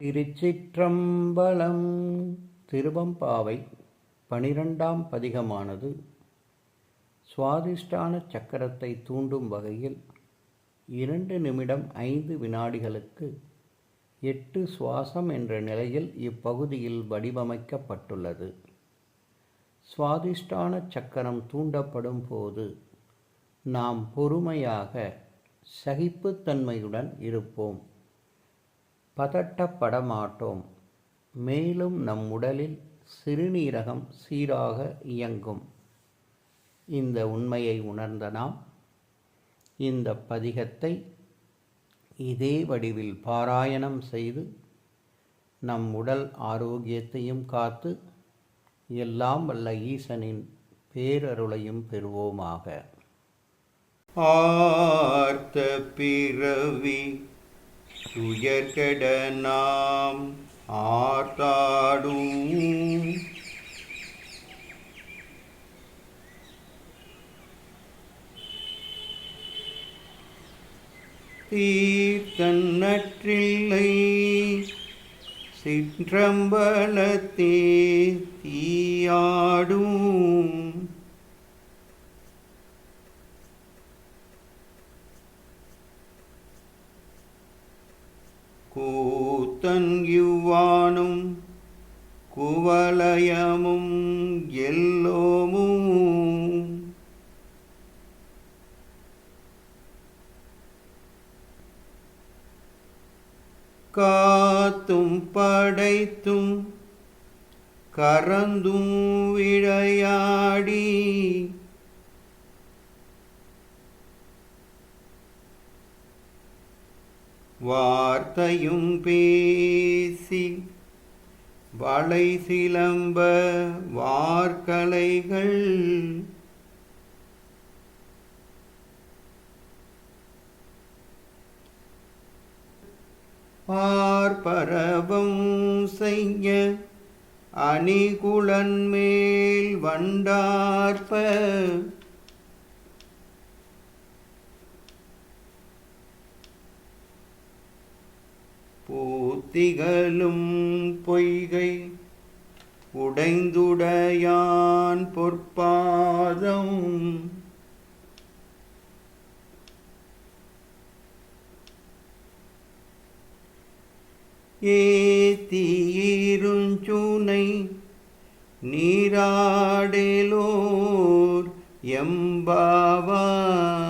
திருச்சிற்றம்பலம் திருவம்பாவை பனிரெண்டாம் பதிகமானது சுவாதிஷ்டான சக்கரத்தை தூண்டும் வகையில் இரண்டு நிமிடம் ஐந்து வினாடிகளுக்கு எட்டு சுவாசம் என்ற நிலையில் இப்பகுதியில் வடிவமைக்கப்பட்டுள்ளது. சுவாதிஷ்டான சக்கரம் தூண்டப்படும் போது நாம் பொறுமையாக சகிப்புத்தன்மையுடன் இருப்போம். பதட்டப்பட மாட்டோம் மேலும் நம் உடலில் சிறுநீரகம் சீராக இயங்கும். இந்த உண்மையை உணர்ந்த நாம் இந்த பதிகத்தை இதே வடிவில் பாராயணம் செய்து நம் உடல் ஆரோக்கியத்தையும் காத்து எல்லாம் வல்ல ஈசனின் பேரருளையும் பெறுவோமாக. ஆர்த்த பிறவி துயர்கெட நாம் ஆர்த்தாடும். தீர்த்தன்னற்றில்லை சிற்றம்பலத்தே தீயாடும். கூத்தன் இவ்வானும் குவலயமும் எல்லோமும் காத்தும் படைத்தும் கறந்தும் விளையாடி வார்த்தையும் பேசி வளை சிலம்ப வார்கலைகள். பார்பரவம் செய்ய அணிகுலன் மேல் பூத்திகளும் பொய்கை உடைந்துடையான் பொற்பாதம். ஏத்தீருஞ்சுனை நீராடலோர் எம்பாவாய்